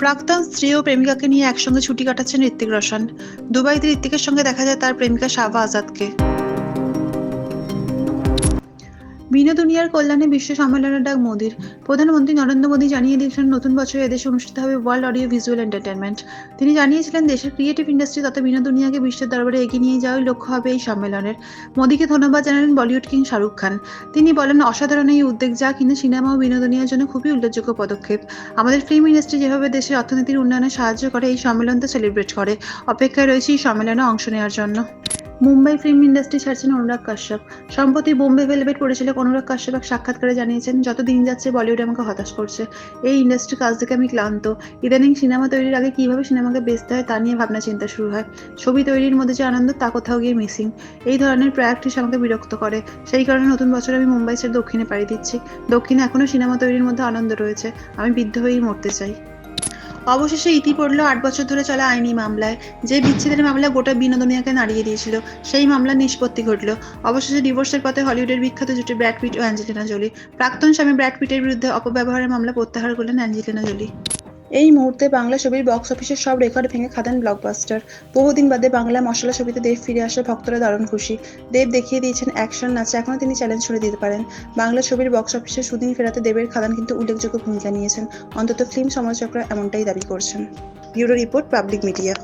প্রাক্তন স্ত্রী ও প্রেমিকাকে নিয়ে একসঙ্গে ছুটি কাটাচ্ছেন ঋত্বিক রোশন। দুবাইতে ঋত্বিকের সঙ্গে দেখা যায় তার প্রেমিকা শাহবা আজাদকে বিনা দুনিয়ার কল্যাণে বিশ্ব সম্মেলনের ডাক মোদির প্রধানমন্ত্রী নরেন্দ্র মোদী জানিয়ে দিয়েছিলেন, নতুন বছরে এদেশে অনুষ্ঠিত হবে ওয়ার্ল্ড অডিও ভিজুয়াল এন্টারটেনমেন্ট তিনি জানিয়েছিলেন, দেশের ক্রিয়েটিভ ইন্ডাস্ট্রি তথা বিনা দুনিয়াকে বিশ্বের দরবারে এগিয়ে নিয়ে যাওয়ার লক্ষ্য হবে এই সম্মেলনের। মোদীকে ধন্যবাদ জানালেন বলিউড কিং শাহরুখ খান। তিনি বলেন, অসাধারণ এই উদ্যোগ যা কিনা সিনেমা ও বিনোদনের জন্য খুবই উল্লেখযোগ্য পদক্ষেপ। আমাদের ফিল্ম ইন্ডাস্ট্রি যেভাবে দেশের অর্থনীতির উন্নয়নে সাহায্য করে, এই সম্মেলন তো সেলিব্রেট করে। অপেক্ষায় রয়েছে এই সম্মেলনে অংশ নেওয়ার জন্য। মুম্বাই ফিল্ম ইন্ডাস্ট্রি ছাড়ছেন অনুরাগ কাশ্যপ। সম্প্রতি বোম্বে ভেলভেট পরিচালক অনুরাগ কাশ্যপ এক সাক্ষাৎকারে জানিয়েছেন, যত দিন যাচ্ছে বলিউড আমাকে হতাশ করছে। এই ইন্ডাস্ট্রি কাজ থেকে আমি ক্লান্ত। ইদানিং সিনেমা তৈরির আগে কীভাবে সিনেমাকে বেচতে হয় তা নিয়ে ভাবনা চিন্তা শুরু হয়। ছবি তৈরির মধ্যে যে আনন্দ, তা কোথাও গিয়ে মিসিং এই ধরনের প্র্যাকটিস আমাকে বিরক্ত করে। সেই কারণে নতুন বছর আমি মুম্বাই ছেড়ে দক্ষিণে পাড়ি দিচ্ছি। দক্ষিণে এখনও সিনেমা তৈরির মধ্যে আনন্দ রয়েছে। আমি বিদ্ধ হয়েই মরতে চাই। অবশেষে ইতি পড়ল আট বছর ধরে চলা আইনি মামলায়। যে বিচ্ছেদের মামলা গোটা বিনোদনিয়াকে নাড়িয়ে দিয়েছিল, সেই মামলার নিষ্পত্তি ঘটল। অবশেষে ডিভোর্সের পথে হলিউডের বিখ্যাত জুটি ব্র্যাডপিট ও অ্যাঞ্জেলিনা জোলি। প্রাক্তন স্বামী ব্র্যাডপিটের বিরুদ্ধে অপব্যবহারের মামলা প্রত্যাহার করলেন অ্যাঞ্জেলিনা জোলি। এই মুহূর্তে বাংলা ছবির বক্স অফিসের সব রেকর্ড ভেঙে খাদান ব্লকবাস্টার বহুদিন বাদে বাংলা মশলা ছবিতে দেব ফিরে আসা ভক্তরা দারুণ খুশি। দেব দেখিয়ে দিয়েছেন অ্যাকশন নাচে এখনও তিনি চ্যালেঞ্জ ছুড়ে দিতে পারেন। বাংলা ছবির বক্স অফিসে সুদিন ফেরাতে দেবের খাদান কিন্তু উল্লেখযোগ্য ভূমিকা নিয়েছেন। অন্তত ফিল্ম সমালোচকরা এমনটাই দাবি করছেন। Bureau report, public media.